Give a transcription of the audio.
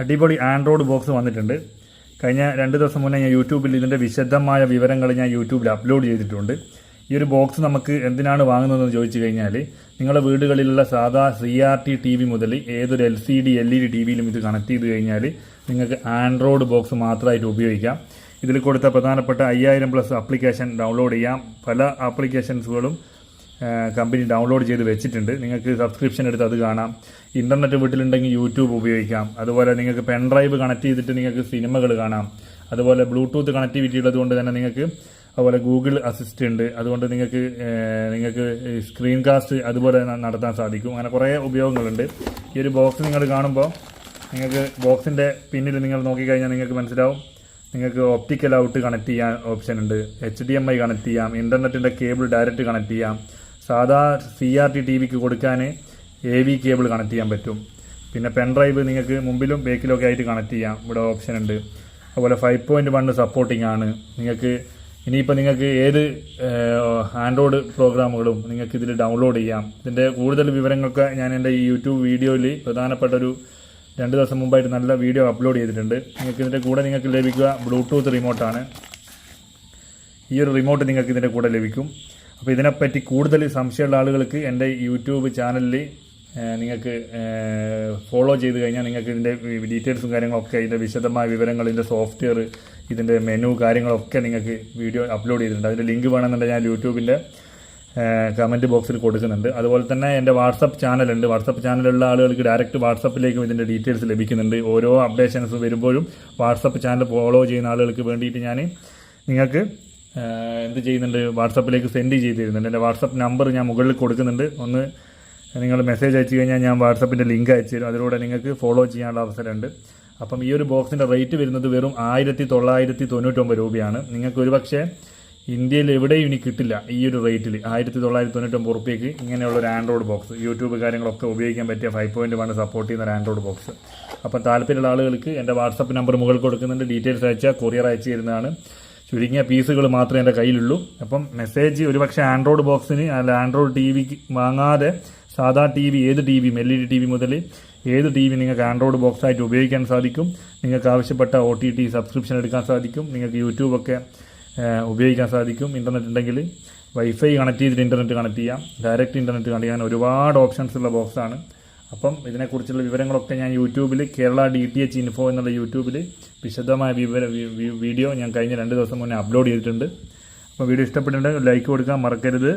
അടിപൊളി Android box വന്നിട്ടുണ്ട്. കഴിഞ്ഞ രണ്ട് ദിവസം മുന്നേ ഞാൻ യൂട്യൂബിൽ ഇതിന്റെ വിശദമായ വിവരങ്ങൾ ഞാൻ യൂട്യൂബിൽ അപ്ലോഡ് ചെയ്തിട്ടുണ്ട്. ഈ ഒരു ബോക്സ് നമുക്ക് എന്തിനാണ് വാങ്ങുന്നതെന്ന് ചോദിച്ചു കഴിഞ്ഞാൽ നിങ്ങളുടെ വീടുകളിലുള്ള സാധാ C R T T V മുതൽ ഏതൊരു L C D L E D T വിയിലും ഇത് കണക്ട് ചെയ്ത് കഴിഞ്ഞാൽ നിങ്ങൾക്ക് ആൻഡ്രോയിഡ് ബോക്സ് മാത്രമായിട്ട് ഉപയോഗിക്കാം. ഇതിൽ കൊടുത്ത പ്രധാനപ്പെട്ട അയ്യായിരം പ്ലസ് ആപ്ലിക്കേഷൻ ഡൗൺലോഡ് ചെയ്യാം. പല ആപ്ലിക്കേഷൻസുകളും കമ്പനി ഡൗൺലോഡ് ചെയ്ത് വെച്ചിട്ടുണ്ട്. നിങ്ങൾക്ക് സബ്സ്ക്രിപ്ഷൻ എടുത്ത് അത് കാണാം. ഇന്റർനെറ്റ് വീട്ടിലുണ്ടെങ്കിൽ യൂട്യൂബ് ഉപയോഗിക്കാം. അതുപോലെ നിങ്ങൾക്ക് പെൻഡ്രൈവ് കണക്ട് ചെയ്തിട്ട് നിങ്ങൾക്ക് സിനിമകൾ കാണാം. അതുപോലെ ബ്ലൂടൂത്ത് കണക്ടിവിറ്റി ഉള്ളതുകൊണ്ട് തന്നെ നിങ്ങൾക്ക് അതുപോലെ ഗൂഗിൾ അസിസ്റ്റ് ഉണ്ട്. അതുകൊണ്ട് നിങ്ങൾക്ക് നിങ്ങൾക്ക് സ്ക്രീൻ കാസ്റ്റ് അതുപോലെ നടത്താൻ സാധിക്കും. അങ്ങനെ കുറേ ഉപയോഗങ്ങളുണ്ട്. ഈ ഒരു ബോക്സ് നിങ്ങൾ കാണുമ്പോൾ നിങ്ങൾക്ക് ബോക്സിന്റെ പിന്നിൽ നിങ്ങൾ നോക്കിക്കഴിഞ്ഞാൽ നിങ്ങൾക്ക് മനസ്സിലാവും. നിങ്ങൾക്ക് ഓപ്റ്റിക്കൽ ഔട്ട് കണക്ട് ചെയ്യാൻ ഓപ്ഷൻ ഉണ്ട്. H D M I connect ചെയ്യാം. ഇന്റർനെറ്റിന്റെ കേബിൾ ഡയറക്റ്റ് കണക്ട് ചെയ്യാം. സാധാ സി ആർ ടി ടി വിക്ക് കൊടുക്കാൻ എ വി കേബിൾ കണക്ട് ചെയ്യാൻ പറ്റും. പിന്നെ പെൻ ഡ്രൈവ് നിങ്ങൾക്ക് മുമ്പിലും ബേക്കിലും ഒക്കെ ആയിട്ട് കണക്ട് ചെയ്യാം. ഇവിടെ ഓപ്ഷൻ ഉണ്ട്. അതുപോലെ ഫൈവ് പോയിന്റ് വൺ സപ്പോർട്ടിംഗ് ആണ്. നിങ്ങൾക്ക് ഇനിയിപ്പോൾ നിങ്ങൾക്ക് ഏത് ആൻഡ്രോയിഡ് പ്രോഗ്രാമുകളും നിങ്ങൾക്ക് ഇതിൽ ഡൗൺലോഡ് ചെയ്യാം. ഇതിന്റെ കൂടുതൽ വിവരങ്ങളൊക്കെ ഞാൻ എന്റെ ഈ യൂട്യൂബ് വീഡിയോയിൽ പ്രധാനപ്പെട്ട ഒരു രണ്ട് ദിവസം മുമ്പായിട്ട് നല്ല വീഡിയോ അപ്ലോഡ് ചെയ്തിട്ടുണ്ട്. നിങ്ങൾക്ക് ഇതിന്റെ കൂടെ നിങ്ങൾക്ക് ലഭിക്കുക ബ്ലൂടൂത്ത് റിമോട്ടാണ് ഈ ഒരു റിമോട്ട് നിങ്ങൾക്ക് ഇതിന്റെ കൂടെ ലഭിക്കും. അപ്പോൾ ഇതിനെപ്പറ്റി കൂടുതൽ സംശയമുള്ള ആളുകൾക്ക് എന്റെ യൂട്യൂബ് ചാനലിൽ നിങ്ങൾക്ക് ഫോളോ ചെയ്ത് കഴിഞ്ഞാൽ നിങ്ങൾക്ക് ഇതിന്റെ ഡീറ്റെയിൽസും കാര്യങ്ങളൊക്കെ ഇതിന്റെ വിശദമായ വിവരങ്ങൾ ഇതിന്റെ സോഫ്റ്റ്വെയർ ഇതിന്റെ മെനു കാര്യങ്ങളൊക്കെ നിങ്ങൾക്ക് വീഡിയോ അപ്ലോഡ് ചെയ്തിട്ടുണ്ട്. അതിന്റെ ലിങ്ക് വേണമെന്നുണ്ടെങ്കിൽ ഞാൻ യൂട്യൂബിന്റെ കമന്റ് ബോക്സിൽ കൊടുക്കുന്നുണ്ട്. അതുപോലെ തന്നെ എന്റെ വാട്സപ്പ് ചാനലുണ്ട്. വാട്സപ്പ് ചാനലുള്ള ആളുകൾക്ക് ഡയറക്റ്റ് വാട്സപ്പിലേക്കും ഇതിന്റെ ഡീറ്റെയിൽസ് ലഭിക്കുന്നുണ്ട്. ഓരോ അപ്ഡേഷൻസ് വരുമ്പോഴും വാട്സപ്പ് ചാനൽ ഫോളോ ചെയ്യുന്ന ആളുകൾക്ക് വേണ്ടിയിട്ട് ഞാൻ നിങ്ങൾക്ക് എന്ത് ചെയ്യുന്നുണ്ട്? വാട്സപ്പിലേക്ക് സെൻഡ് ചെയ്ത് തരുന്നുണ്ട് എന്റെ വാട്സപ്പ് നമ്പർ ഞാൻ മുകളിൽ കൊടുക്കുന്നുണ്ട്. ഒന്ന് നിങ്ങൾ മെസ്സേജ് അയച്ചു കഴിഞ്ഞാൽ ഞാൻ വാട്സപ്പിന്റെ ലിങ്ക് അയച്ചു തരും. അതിലൂടെ നിങ്ങൾക്ക് ഫോളോ ചെയ്യാനുള്ള അവസരമുണ്ട്. അപ്പം ഈ ഒരു ബോക്സിന്റെ റേറ്റ് വരുന്നത് വെറും ആയിരത്തി തൊള്ളായിരത്തി തൊണ്ണൂറ്റൊമ്പത് രൂപയാണ്. നിങ്ങൾക്ക് ഒരുപക്ഷെ ഇന്ത്യയിൽ എവിടെയും ഇനി കിട്ടില്ല ഈ ഒരു റേറ്റിൽ ആയിരത്തി തൊള്ളായിരത്തി തൊണ്ണൂറ്റൊമ്പത് റുപ്യക്ക് ഇങ്ങനെയുള്ള ഒരു ആൻഡ്രോയിഡ് ബോക്സ് യൂട്യൂബ് കാര്യങ്ങളൊക്കെ ഉപയോഗിക്കാൻ പറ്റിയ ഫൈവ് പോയിന്റ് വൺ സപ്പോർട്ട് ചെയ്യുന്ന ഒരു ആൻഡ്രോയിഡ് ബോക്സ് അപ്പം താല്പര്യമുള്ള ആളുകൾക്ക് എന്റെ വാട്സപ്പ് നമ്പർ മുകളിൽ കൊടുക്കുന്നുണ്ട്. ഡീറ്റെയിൽസ് അയച്ചാൽ കൊറിയർ അയച്ചു തരുന്നതാണ്. ചുരുങ്ങിയ പീസുകൾ മാത്രമേ എന്റെ കയ്യിലുള്ളൂ. അപ്പം മെസ്സേജ് ഒരുപക്ഷെ ആൻഡ്രോയിഡ് ബോക്സിന് അല്ല ആൻഡ്രോയിഡ് ടി വിക്ക് വാങ്ങാതെ സാധാ ടി വി ഏത് ടി വിയും L E D T V മുതൽ ഏത് ടി വി നിങ്ങൾക്ക് ആൻഡ്രോയിഡ് ബോക്സ് ആയിട്ട് ഉപയോഗിക്കാൻ സാധിക്കും. നിങ്ങൾക്ക് ആവശ്യപ്പെട്ട ഒ ടി ടി സബ്സ്ക്രിപ്ഷൻ എടുക്കാൻ സാധിക്കും. നിങ്ങൾക്ക് യൂട്യൂബൊക്കെ ഉപയോഗിക്കാൻ സാധിക്കും. ഇന്റർനെറ്റ് ഉണ്ടെങ്കിൽ വൈഫൈ കണക്ട് ചെയ്തിട്ട് ഇന്റർനെറ്റ് കണക്ട് ചെയ്യാം. ഡയറക്റ്റ് ഇന്റർനെറ്റ് കണക്ട് ചെയ്യാൻ ഒരുപാട് ഓപ്ഷൻസ് ഉള്ള ബോക്സാണ് അപ്പം ഇതിനെക്കുറിച്ചുള്ള വിവരങ്ങളൊക്കെ ഞാൻ യൂട്യൂബിൽ Kerala D T H info എന്നുള്ള യൂട്യൂബിൽ വിശദമായ വിവര വീഡിയോ ഞാൻ കഴിഞ്ഞ രണ്ട് ദിവസം മുന്നേ അപ്ലോഡ് ചെയ്തിട്ടുണ്ട്. അപ്പോൾ വീഡിയോ ഇഷ്ടപ്പെട്ടിട്ടുണ്ടെങ്കിൽ ലൈക്ക് കൊടുക്കാൻ മറക്കരുത്.